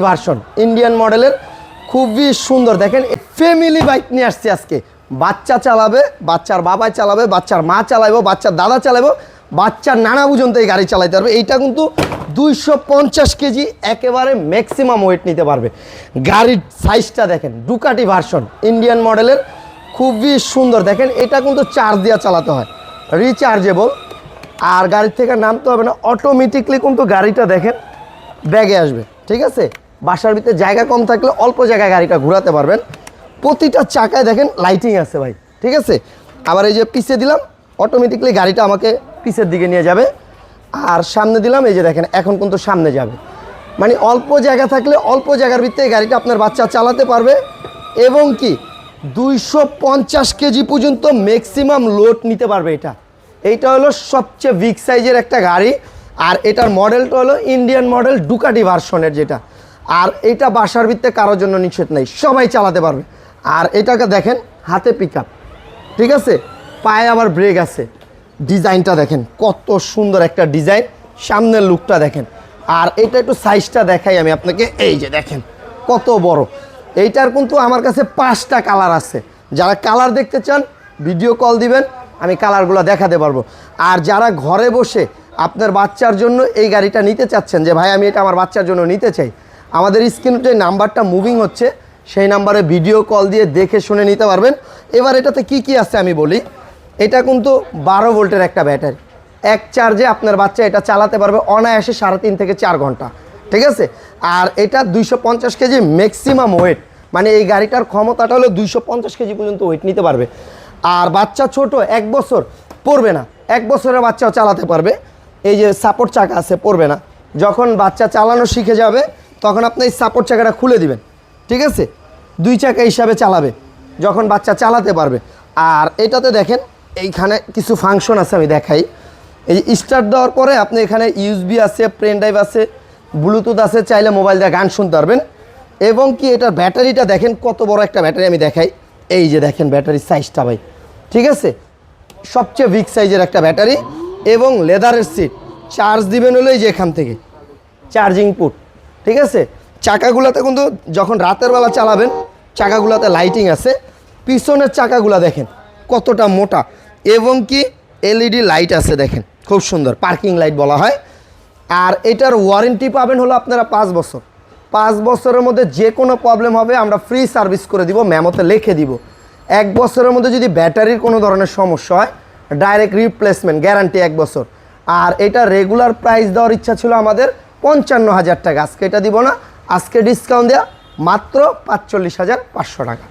Version Indian মডেলের খুবই সুন্দর। দেখেন ফ্যামিলি বাইক নিয়ে আসছি আজকে। বাচ্চা চালাবে, বাচ্চার বাবাই চালাবে, বাচ্চার মা চালাবো বাচ্চার দাদা চালাবো বাচ্চার নানা পর্যন্ত এই গাড়ি চালাতে পারবে। এইটা কিন্তু দুইশো পঞ্চাশ কেজি একেবারে ম্যাক্সিমাম ওয়েট নিতে পারবে। গাড়ির সাইজটা দেখেন ডুকাটি ভার্সন ইন্ডিয়ান মডেলের খুবই সুন্দর। দেখেন, এটা কিন্তু চার্জ দিয়ে চালাতে হয়। রিচার্জেবল আর গাড়ির থেকে নামতে হবে না অটোমেটিকলি কিন্তু গাড়িটা দেখেন, ব্যাগে আসবে। ঠিক আছে? বাসার ভিতরে জায়গা কম থাকলে অল্প জায়গায় গাড়িটা ঘোরাতে পারবেন। প্রতিটা চাকায় দেখেন লাইটিং আছে ভাই, ঠিক আছে? আবার এই যে পিছে দিলাম অটোমেটিকলি গাড়িটা আমাকে পিছের দিকে নিয়ে যাবে। আর সামনে দিলাম, এই যে দেখেন, এখন কিন্তু সামনে যাবে। মানে অল্প জায়গা থাকলে অল্প জায়গার ভিতরে গাড়িটা আপনার বাচ্চা চালাতে পারবে। এবং কি, দুইশো পঞ্চাশ কেজি পর্যন্ত ম্যাক্সিমাম লোড নিতে পারবে এটা। এইটা হলো সবচেয়ে বিগ সাইজের একটা গাড়ি। আর এটার মডেলটা হলো ইন্ডিয়ান মডেল ডুকাটি ভার্সনের যেটা। আর এটা বাসার ভিত্তে কারোর জন্য নিষেধ নেই, সবাই চালাতে পারবে। আর এটাকে দেখেন, হাতে পিক ঠিক আছে? পায়ে আবার ব্রেক আছে। ডিজাইনটা দেখেন, কত সুন্দর একটা ডিজাইন, সামনের লুকটা দেখেন। আর এটা একটু সাইজটা দেখাই আমি আপনাকে, এই যে দেখেন, কত বড়। এইটার কিন্তু আমার কাছে পাঁচটা কালার আছে। যারা কালার দেখতে চান ভিডিও কল দিবেন, আমি কালারগুলো দেখাতে পারব। আর যারা ঘরে বসে আপনার বাচ্চার জন্য এই গাড়িটা নিতে চাচ্ছেন, যে ভাই আমি এটা আমার বাচ্চার জন্য নিতে চাই আমাদের স্ক্রিনে যে নাম্বারটা মুভিং হচ্ছে, সেই নাম্বারে ভিডিও কল দিয়ে দেখে শুনে নিতে পারবেন। এবার এটাতে কি কি আছে আমি বলি। এটা কিন্তু বারো ভোল্টের একটা ব্যাটারি। এক চার্জে আপনার বাচ্চা এটা চালাতে পারবে অনায়াসে সাড়ে তিন থেকে চার ঘণ্টা। ঠিক আছে? আর এটা দুইশো পঞ্চাশ কেজি ম্যাক্সিমাম ওয়েট মানে এই গাড়িটার ক্ষমতাটা হলো দুইশো পঞ্চাশ কেজি পর্যন্ত ওয়েট নিতে পারবে। আর বাচ্চা ছোট, এক বছর পড়বে না। এক বছরের বাচ্চাও চালাতে পারবে। এই যে সাপোর্ট চাকা আছে, পড়বে না। যখন বাচ্চা চালানো শিখে যাবে তখন আপনি এই সাপোর্ট চাকাটা খুলে দিবেন, ঠিক আছে? দুই চাকা হিসাবে চালাবে, যখন বাচ্চা চালাতে পারবে। আর এটাতে দেখেন, এইখানে কিছু ফাংশন আছে আমি দেখাই। এই স্টার্ট দেওয়ার পরে আপনি এখানে ইউএসবি আছে পেন ড্রাইভ আছে ব্লুটুথ আছে, চাইলে মোবাইল দিয়ে গান শুনতে পারবেন। এবং কি এটার ব্যাটারিটা দেখেন, কত বড় একটা ব্যাটারি আমি দেখাই। এই যে দেখেন ব্যাটারির সাইজটা ভাই, ঠিক আছে? সবচেয়ে বিগ সাইজের একটা ব্যাটারি এবং লেদারের সিট চার্জ দিবেন হলো এই যে এখান থেকে চার্জিং পুট ঠিক আছে? চাকাগুলোতে কিন্তু যখন রাতের বেলা চালাবেন, চাকাগুলোতে লাইটিং আছে। পিছনের চাকাগুলো দেখেন, কতটা মোটা। এবং কি এলইডি লাইট আছে দেখেন, খুব সুন্দর পার্কিং লাইট বলা হয়। আর এটার ওয়ারেন্টি পাবেন হলো আপনারা পাঁচ বছর। পাঁচ বছরের মধ্যে যে কোনো প্রবলেম হবে, আমরা ফ্রি সার্ভিস করে দিব মেমোতে লিখে দিব। এক বছরের মধ্যে যদি ব্যাটারির কোনো ধরনের সমস্যা হয় ডাইরেক্ট রিপ্লেসমেন্ট গ্যারান্টি এক বছর। আর এটা রেগুলার প্রাইস দেওয়ার ইচ্ছা ছিল আমাদের পঞ্চান্ন হাজার টাকা। আজকে এটা দিব না, আজকে ডিসকাউন্ট দেওয়া মাত্র পাঁচচল্লিশ হাজার পাঁচশো টাকা।